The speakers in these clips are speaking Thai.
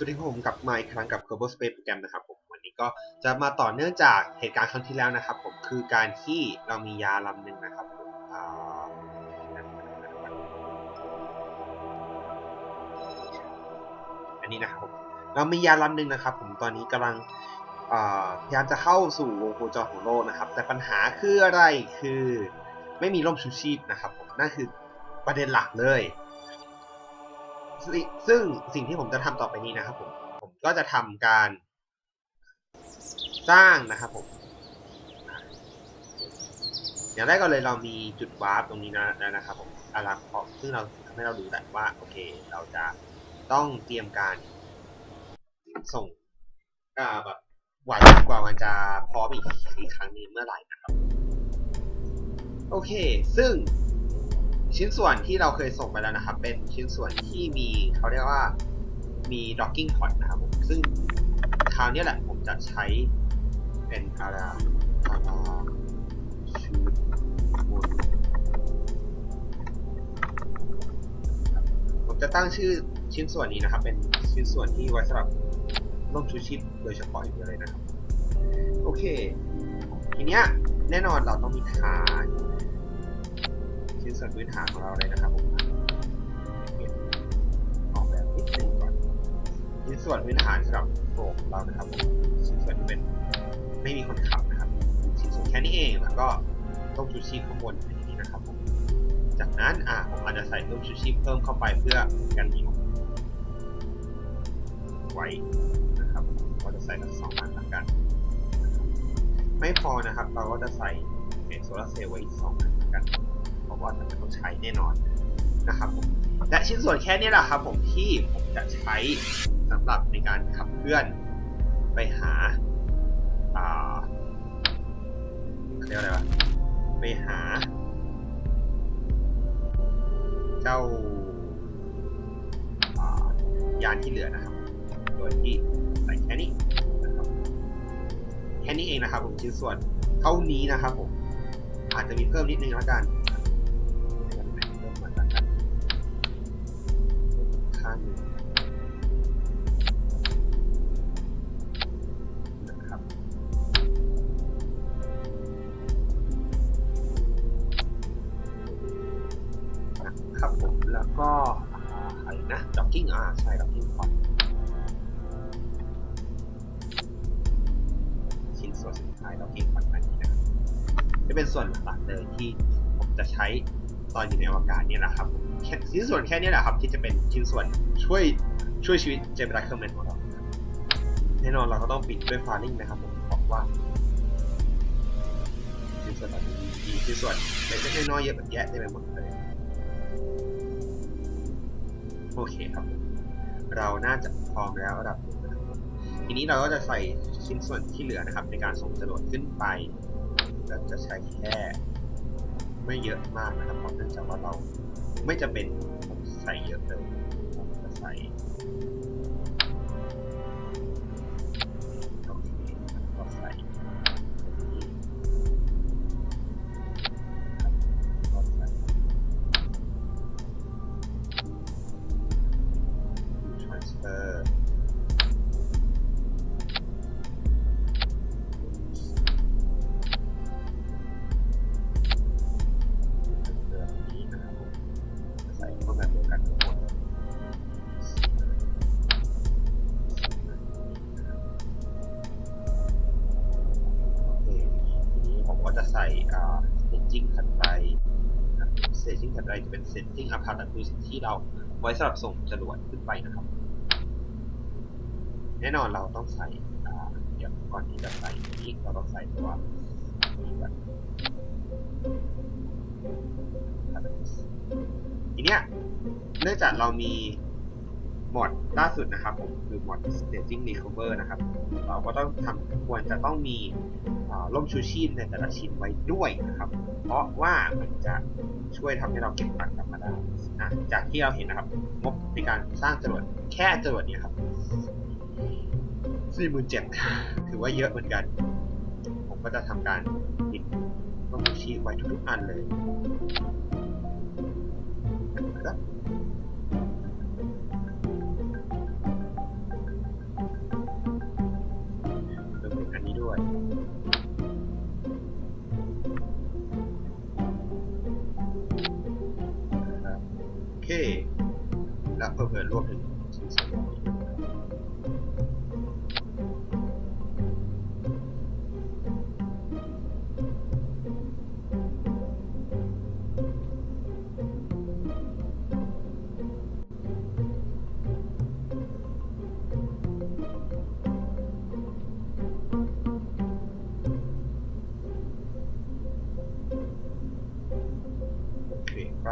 สวัสดีครับผมกับมาอีกครั้งกับ Global Space Program นะครับผมวันนี้ก็จะมาต่อเนื่องจากเหตุการณ์ครั้งที่แล้วนะครับผมคือการที่เรามียาลำหนึ่งนะครับผมอันนี้นะครับ เรามียาลำหนึ่งนะครับ ผมตอนนี้กำลังพยายามจะเข้าสู่วงโคจรของโลกนะครับ แต่ปัญหาคืออะไรคือไม่มีร่มชูชีพนะครับผมนั่นคือประเด็นหลักเลย ซึ่งสิ่งที่ผมจะทำต่อไปนี้นะครับผมผมก็จะทำการสร้างนะครับผมอย่างแรกก็เลยเรามีจุดวาร์ปตรงนี้นะนะครับผมอารัมพอซึ่งเราทำให้เรารู้แหละว่าโอเค เราจะต้องเตรียมการส่งอ่าแบบหวกว่ามันจะพร้อมอีกอีกครั้งนี้เมื่อไหร่นะครับ โอเค ซึ่ง ชิ้นส่วนที่เราเคยส่งไปแล้วนะครับ เป็นชิ้นส่วนที่มีเขาเรียกว่ามี docking port นะครับผมซึ่งคราวนี้แหละผมจะใช้เป็นอะไรอะไรชูดบนผมจะตั้งชื่อชิ้นส่วนนี้นะครับ เป็นชิ้นส่วนที่ไว้สำหรับร่มชูชีพโดยเฉพาะอย่างเดียวเลยนะครับ โอเค ทีเนี้ยแน่นอนเราต้องมีฐาน ชิ้นส่วนพื้นฐานของเราเลยนะครับผมออกแบบนิดนึงก่อนชิ้นส่วนพื้นฐานสำหรับโฟมเรานะครับผมชิ้นส่วนที่เป็นไม่มีคนขับนะครับชิ้นส่วนแค่นี้เองแล้วก็ต้มชูชีพข้างบนเป็นอย่างนี้นะครับผมจากนั้นอะผมอาจจะใส่ต้มชูชีพเพิ่มเข้าไปเพื่อกันเหนียวไว้นะครับผมก็จะใส่ทั้งสองอันละกัน ไม่พอนะครับ เราก็จะใส่เป็นโซลาเซลล์ไว้อีกสองอัน ละกันเพราะว่าจะต้องใช้แน่นอนนะครับผมและชิ้นส่วนแค่นี้แหละครับผมที่ผมจะใช้สำหรับในการขับเคลื่อนไปหาอ่าเรียกอะไรวะไปหา เจ้าายานที่เหลือนะครับ โดยที่ใส่แค่นี้นะครับแค่นี้เองนะครับผมชิ้นส่วนเท่านี้นะครับผมอาจจะมีเพิ่มนิดนึงแล้วกัน ข้ ชิ้นส่วนแค่นี้แหละครับ ที่จะเป็นชิ้นส่วนช่วยช่วยชีวิตเจมินาเคอร์แมนของเราแน่นอนเราก็ต้องปิดด้วยฟาริ่งนะครับผมบอกว่าชิ้นส่วนแบบนี้มีชิ้นส่วนเล็กๆน้อยๆเยอะแบบแยะได้ไปหมดเลยโอเคครับ เราน่าจะพร้อมแล้วระดับหนึ่งนะครับทีนี้เราก็จะใส่ชิ้นส่วนที่เหลือนะครับ ในการส่งจรวดขึ้นไปเราจะใช้แค่ไม่เยอะมากนะครับเพราะเนื่องจากว่าเรา ไม่จำเป็นใส่เยอะเลยผมจะใส่ เป็น setting apart คือสิ่งที่เราไว้สำหรับส่งจรวดขึ้นไปนะครับ แน่นอนเราต้องใส่อ่าเดี๋ยวก่อนที่จะใส่นี้เราต้องใส่ตัวนี้ก่อนทีเนี้ยเนื่องจากเรามี โหมดล่าสุดนะครับผมคือโหมด staging recover นะครับ เราก็ต้องทำควรจะต้องมีอ่มชูชีพในแต่ละชิ้นไว้ด้วยนะครับ เพราะว่ามันจะช่วยทำให้เราเก็บตังกลับมาได้อะจากที่เราเห็นนะครับงบในการสร้างจรวดแค่จรวดเนี่ยครับสี่หมื่นเจ็ดถือว่าเยอะเหมือนกัน ผมก็จะทำการติดร่มชูชีพไว้ทุกๆอันเลยนะครับ วยโอเค แล้วเพิ่มเพิ่รวมถึง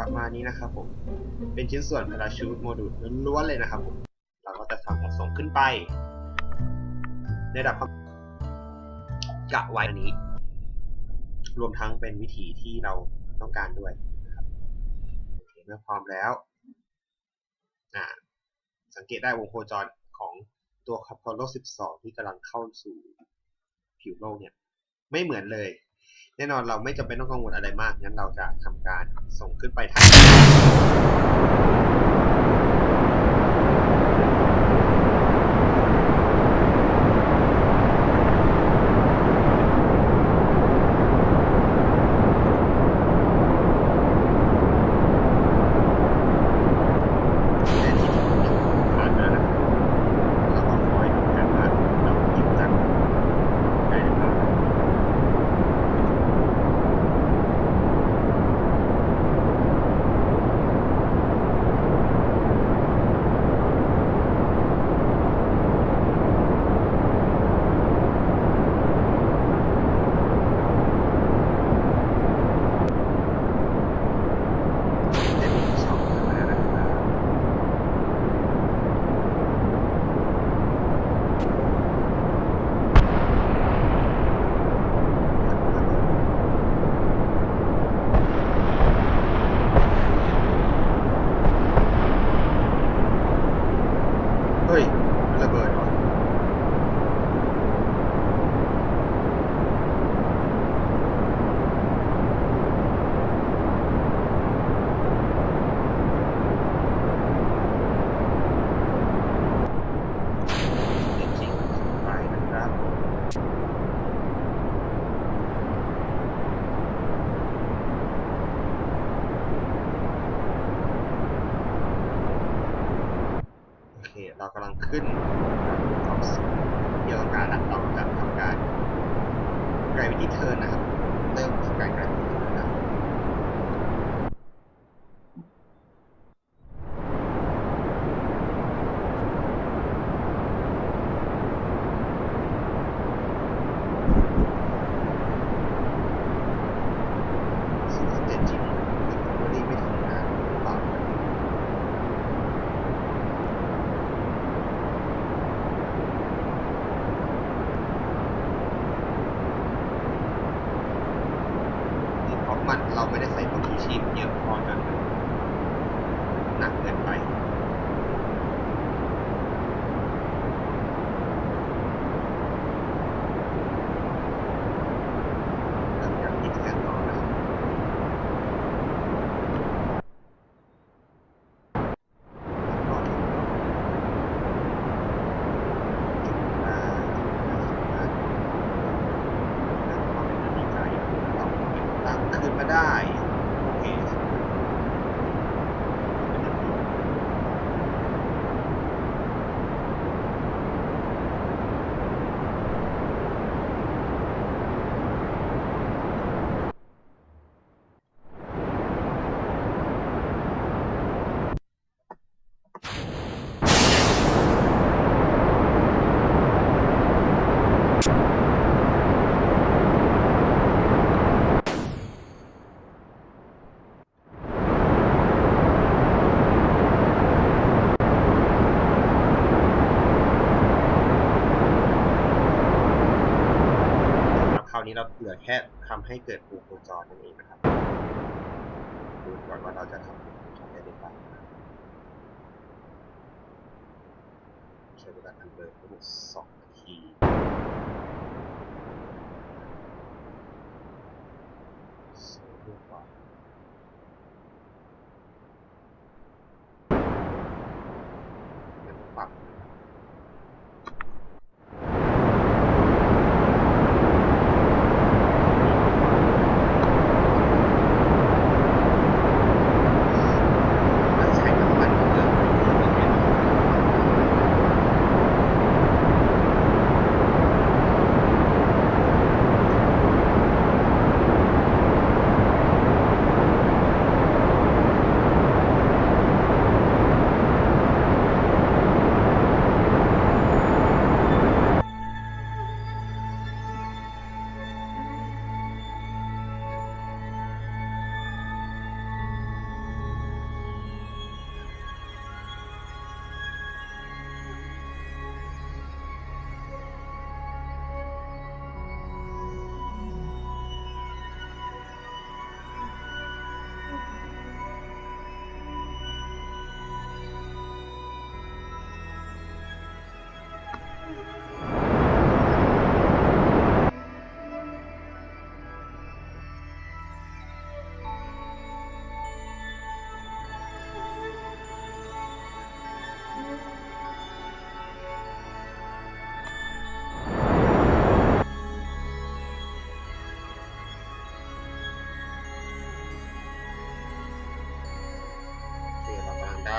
ประมาณนี้นะครับผม เป็นชิ้นส่วนพาราชูตโมดูลล้วนๆเลยนะครับผม เราก็จะทำการส่งขึ้นไป ในระดับความกะไว้อันนี้ รวมทั้งเป็นวิธีที่เราต้องการด้วยนะครับโอเคเมื่อพร้อมแล้วสังเกตได้วงโคจรของตัวคาพอลโล12 ที่กำลังเข้าสู่ผิวโลกเนี่ย ไม่เหมือนเลย แน่นอนเราไม่จำเป็นต้องกังวลอะไรมาก งั้นเราจะทำการส่งขึ้นไปทันทีและที่ผ่านมานะครับเราก็คอยดูกันว่าเราหยิบจากได้หรือเปล่า เต็มช่องขึ้นมาแล้วนะครับเฮ้ยมันระเบิดเหรอ จริงๆไปนะครับ โอเค เรากำลังขึ้นความสูงที่เราต้องการแล้วเราจะทำการ ที่เทินนะครับ เริ่มที่การกระตุ้ว ซึ่งแต่จริงๆไม่ได้ไม่ทำงานหรือเปล่าเพราะมันเราไม่ได้ใส่ตัวที่ชีพเยอะพอจนหนักเกินไป เริ่มจากที่เส้นต่อนะครับ ก็ถึงแล้วเก็บได้แล้วก็เป็นอันดีใจเราเก็บตังค์คืนมาได้ โอเคสองพันกว่าบาทเป็นอันดีแล้วคราว นี้เราเหลือแค่ทำให้เกิดวงโคจรนั่นเองนะครับดูก่อนว่าเราจะทำวงโคจรได้หรือเปล่าใช้เวลาทำเลยทั้งหมดสอง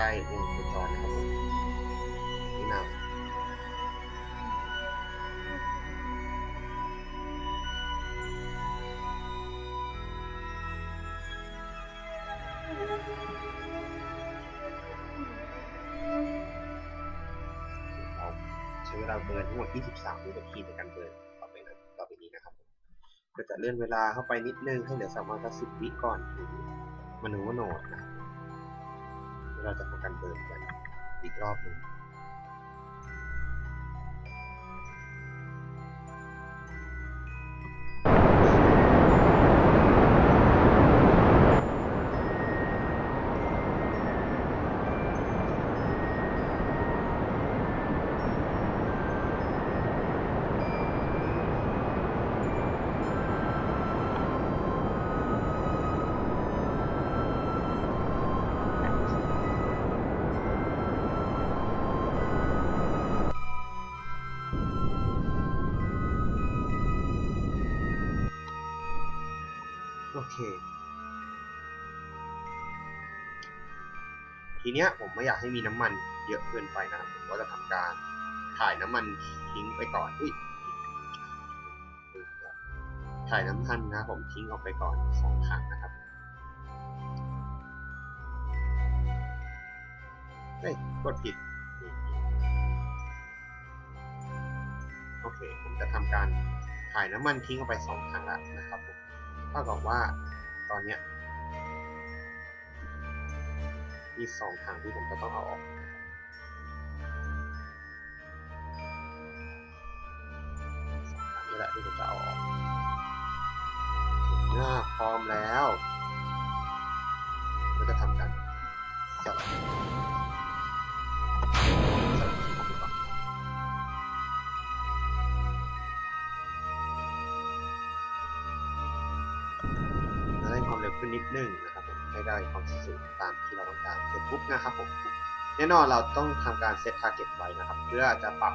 กำลังได้วงโคจรนะครับผมนี่นะเราใช้เวลาเบิร์นทั้งหมด 23วินาทีในการเบิร์นต่อไปนะต่อไปนี้นะครับผมก็จะเลื่อนเวลาเข้าไปนิดนึงให้เหลือสักประมาณสัก10วิก่อนถึงมนูวโนดนะครับ เราจะทำการเบิร์นกันอีกรอบหนึ่ง เค ทีเนี้ยผมไม่อยากให้มีน้ำมันเยอะเกินไปนะครับผมก็จะทำการถ่ายน้ำมันทิ้งไปก่อนอุ้ยถ่ายน้ำมันนะผมทิ้งออกไปก่อนสองถังนะครับเฮ้ยกดผิดโอเค ผมจะทำการถ่ายน้ำมันทิ้งออกไปสองถังแล้วนะครับผม เท่ากับว่าตอนเนี้ยมีสองถังที่ผมจะต้องเอาออกสองถังนี่แหละที่ผมจะเอาออกหน้าพร้อมแล้ว เราจะทำกันสลับ นนิดนึงนะครับผมให้ได้ความสูงตามที่เราต้องการเสร็จปุ๊บนะครับผมแน่นอนเราต้องทำการเซต t า r g e t ไว้นะครับ เพื่อจะปรับ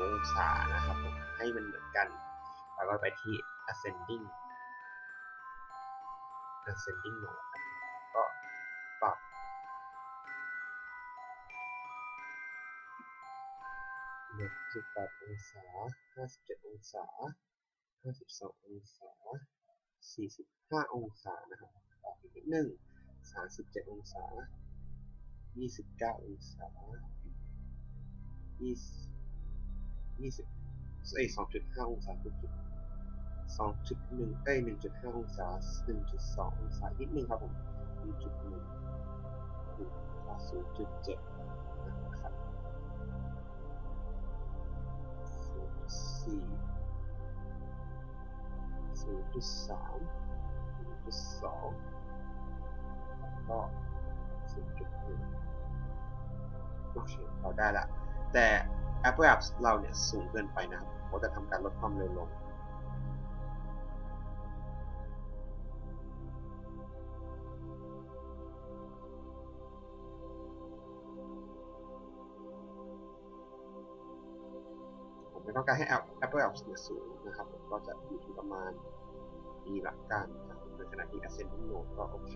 องศานะครับผมให้มันเหมือนกัน แล้วก็ไปที่ ascending ascending mode ก็ปรับหนึ่งสิบแปดองศาห้าสิบเจ็ดองศาห้าสิบสององศา 45 องศานะครับออกอีกนิดนึง37 องศา 29 องศา20 20เอ้ย2.5 องศาคือจุด2.1เอ้ย1.5 องศา 1.2 องศานิดนึงครับผม1.1 0.7นะครับ0.4 ศูนย์จุดสามศูนย์จุดสองก็ศูนย์จุดหนึ่งโอเคเราได้ละแต่ Apple Apps เราเนี่ยสูงเกินไปนะครับเราจะทำการลดความเร็วลง ผมไม่ต้องการให้ Apple Apps เนี่ยสูงนะครับ ก็จะอยู่ที่ประมาณนี้ละกันนะครับในขณะที่ Ascending Node ก็โอเค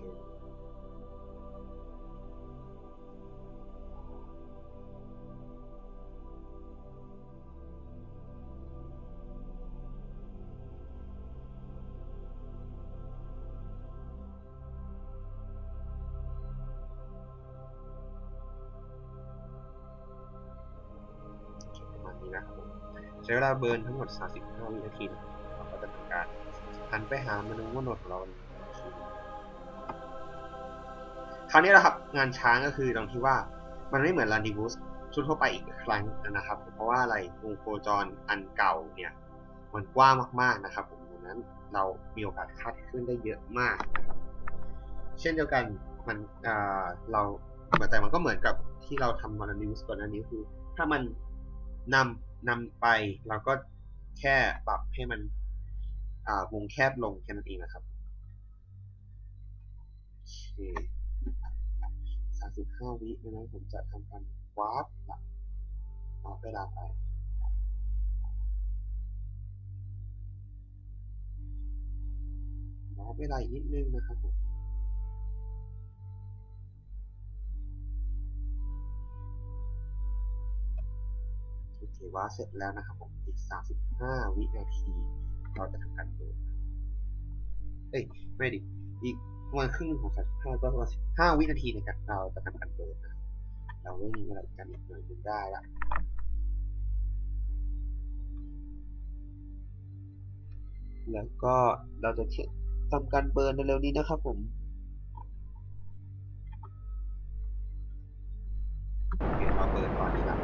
ใช้เวลาเบิร์นทั้งหมด 35 วินาทีนะครับเราก็จะทำการหันไปหามนูว่าโนดของเราอีกทีคราวนี้นะครับงานช้างก็คือตรงที่ว่ามันไม่เหมือน r a n d i v o u s ชุดทั่วไปอีกครั้งนะครับ เพราะว่าอะไรวงโคจรอันเก่าเนี่ยมันกว้างมากๆนะครับผมดังนั้นเรามีโอกาสคาดเคลื่อนได้เยอะมากนะครับเช่นเดียวกันมันเราแต่มันก็เหมือนกับที่เราทำมา r a n d i v o u s ก่อนหน้านี้คือ ถ้ามันนำ นำไปเราก็แค่ปรับให้มันวงแคบลงแค่นั้นเองนะครับโอเคสามสิบห้าวิดังนั้นผมจะทำการวาร์ปหลักวาร์ปเวลาไปวาร์ปเวลาอีกนิดนึงนะครับผม เควาเสร็จแล้วนะครับผมอีก 35 วินาที เราจะทำการเปิดเอ้ยไม่ดิอีกประมาณครึ่งของ35ก็ประมาณ15 วินาทีในการเราจะทำการเปิดนะครับเราไม่มีเวลากันอีกหน่อยนึงได้ละแล้วก็เราจะทำการเบิร์นเร็วๆนี้นะครับผม โอเคเราเปิดตอนนี้ละ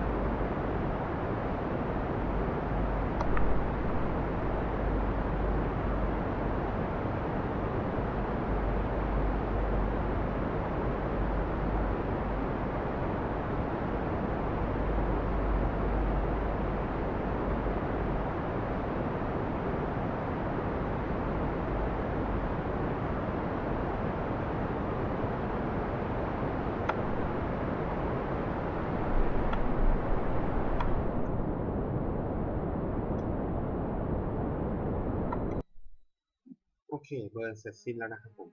โอ เคเบิร์นเสร็จสิ้นแล้วนะครับผม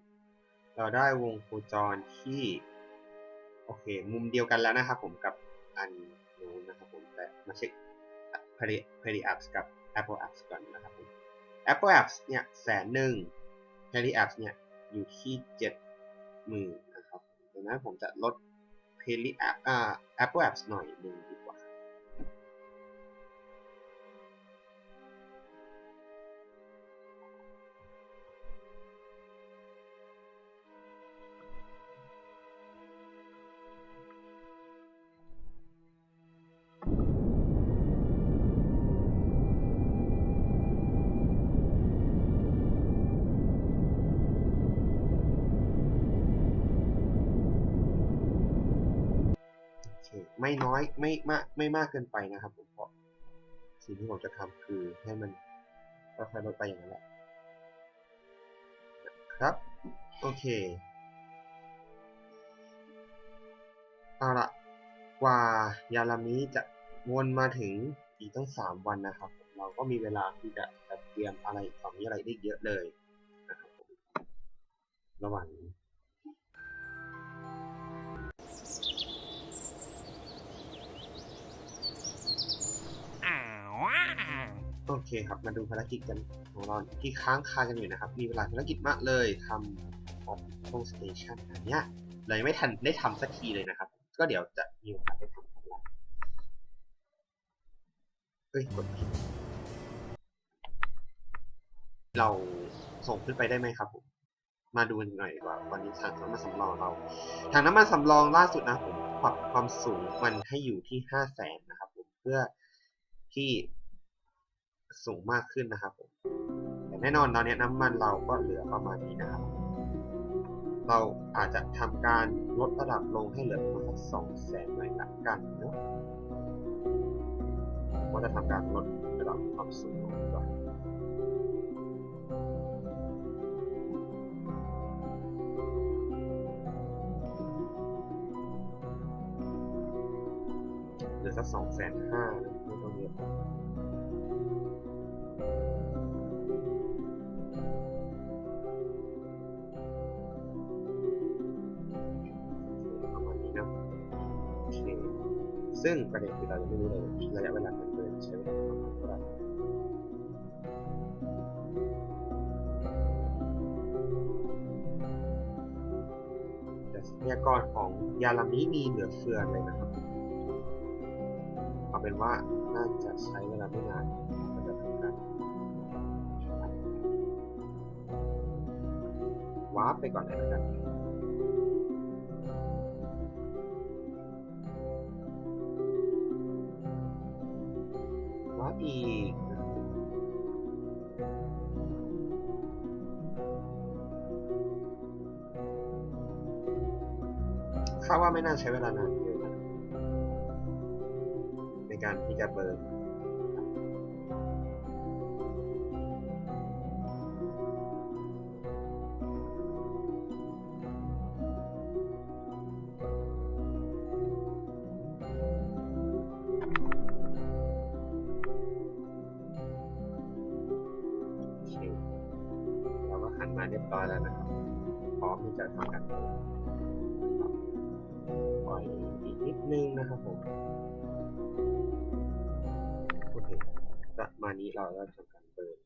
เราได้วงโคจรที่ โอเค มุมเดียวกันแล้วนะครับผมกับอันนู้นนะครับผมแต่มาเช็ค p e r i p e r i Apps กับ Apple Apps ก่อนนะครับผม Apple Apps เนี่ยแสนหนึ่ง p e r i Apps เนี่ยอยู่ที่เจ็ดหมื่นนะครับดังนั้นผมจะลด p e r i App อ่า Apple Apps หน่อยหนึ่งดี ไม่น้อยไม่มากไม่มากเกินไปนะครับผมเพราะสิ่งที่ผมจะทำคือให้มันค่อยๆลดไปอย่างนั้นแหละครับ โอเคเอาละกว่ายาลามิจะวนมาถึงอีกตั้งสามวันนะครับ เราก็มีเวลาที่จะจัดเตรียมอะไรต่อมีอะไรได้เยอะเลยนะครับระหว่างนี้ โอเคครับ มาดูภารกิจกันของเราที่ค้างคากันอยู่นะครับ มีเวลาภารกิจมากเลยทำออฟโ s สเตชันอันเนี้ยเรายังไม่ทันได้ทำสักทีเลยนะครับ ก็เดี๋ยวจะมีโอกาสได้ทำกันละเอ้ย กดผิดเราส่งขึ้นไปได้ไหมครับผมมาดูกันหน่อยดีกว่าวันนี้ถังน้ำมันสำรองเราถังน้ำมันสำรองล่าสุดนะผมปรับความสูงมันให้อยู่ที่ห้าแสนนะครับผมเพื่อที่ สูงมากขึ้นนะครับผมแต่แน่นอนตอนนี้น้ำมันเราก็เหลือประมาณนี้นะครับ เราอาจจะทำการลดระดับลงให้เหลือประมาณสักสองแสนหน่อยละกันเนาะก็จะทำการลดระดับความสูงลงกว่าเหลือสักสองแสนห้าไม่ต้องเยอะ ประมาณนี้นะโอเคซึ่งประเด็นคือเรายังไม่รู้เลยระยะเวลาการเดินใช้เวลาประมาณเท่าไหร่แต่ทรัพยากรของยาลามิมีเหลือเฟือเลยนะครับ เอาเป็นว่าน่าจะใช้เวลาไม่นาน วาร์ปไปก่อนเลยนะครับวาร์ปอีกคาดว่าไม่น่าใช้เวลานานเกินนะในการที่จะเบิร์น โอเคประมาณนี้เราจะทำการเปิด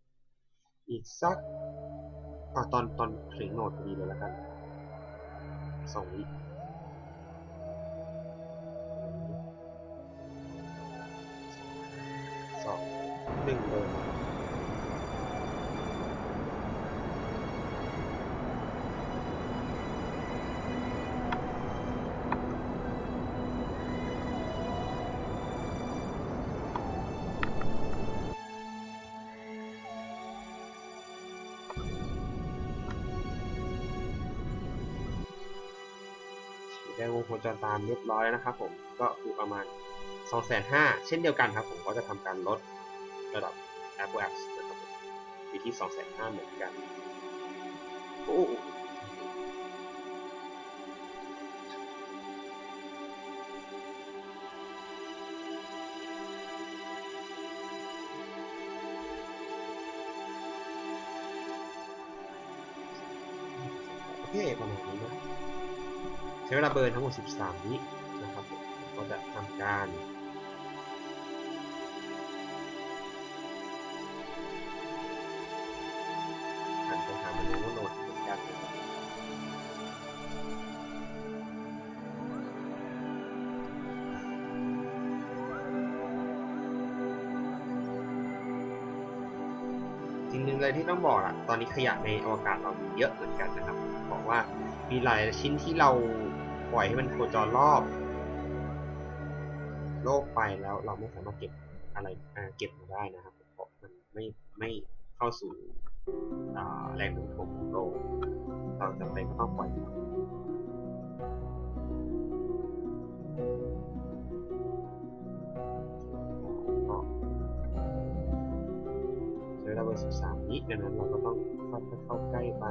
อีกสักอตอนตอนถึงโหนดพอดีเลยแล้วกันสองวิสองหนึ่งเลยน ได้วงโคจรตามเรียบร้อยแล้วนะครับผมก็คือประมาณ 2 5 0 0 0เช่นเดียวกันครับผมก็จะทำการลดระดับ Apple Apps นะครับผมอยู่ที่ 2 5 0 0 0เหมือนกันโอ้โอเคประมาณนี้นะใช้เวลาเบิร์นทั้งหมด 13 วินะครับก็จะทำการหันไปหามันโนโนดเหมือนกันจริงหนึ่งเลยที่ต้องบอกอะตอนนี้ขยะในอวกาศเรามีเยอะเหมือนกันนะครับ บอกว่ามีหลายชิ้นที่เรา ปล่อยให้มันโคจรรอบ โลกไปแล้วเราไม่สามารถเก็บอะไรเก็บมาได้นะครับ เพราะมันไม่ไม่เข้าสู่แรงโน้มถ่วงของโลก เราจำเป็นต้องปล่อยใช้เวลาเบอร์สิบสามวิดังนั้นเราก็ต้องค่อยๆเข้าใกล้ไป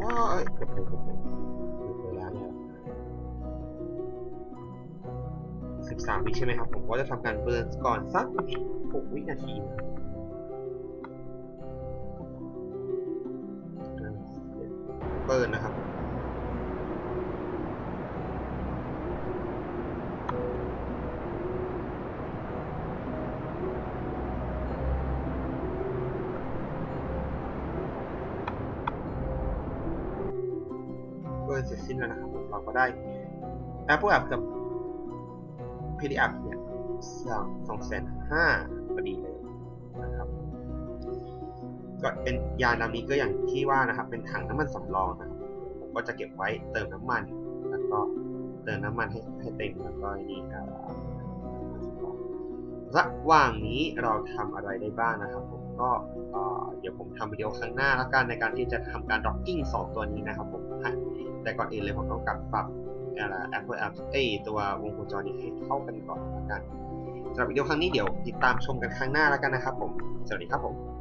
สักอ้าวเอ้ยเกือบเลยเกือบเลยเกือบเลยแล้วเนี่ยสิบสามวิใช่ไหมครับ ผมก็จะทำการเบิร์นก่อนสักหกวินาทีนะเบิร์นนะครับ เบิร์นเสร็จสิ้นแล้วนะครับ เราก็ได้ Apple App กับ PDF เนี่ยสองสองแสนห้าพอดีเลยนะครับก็เป็นยานลำนี้ก็อย่างที่ว่านะครับ เป็นถังน้ำมันสำรองนะครับผมก็จะเก็บไว้เติมน้ำมัน แล้วก็เติมน้ำมันให้ให้เต็มแล้วก็นี่ก็ระหว่างนี้เราทำอะไรได้บ้างนะครับผม ก็เดี๋ยวผมทำวิดีโอครั้งหน้าแล้วกันในการที่จะทำการด็อกกิ้งสองตัวนี้นะครับผมแต่ก่อนอื่นเลยผมต้องกลับปรับอะไร Apple App เอ้ตัววงโคจรนี้ให้เข้ากันก่อนแล้วกันสำหรับวิดีโอครั้งนี้เดี๋ยวติดตามชมกันครั้งหน้าแล้วกันนะครับผม สวัสดีครับผม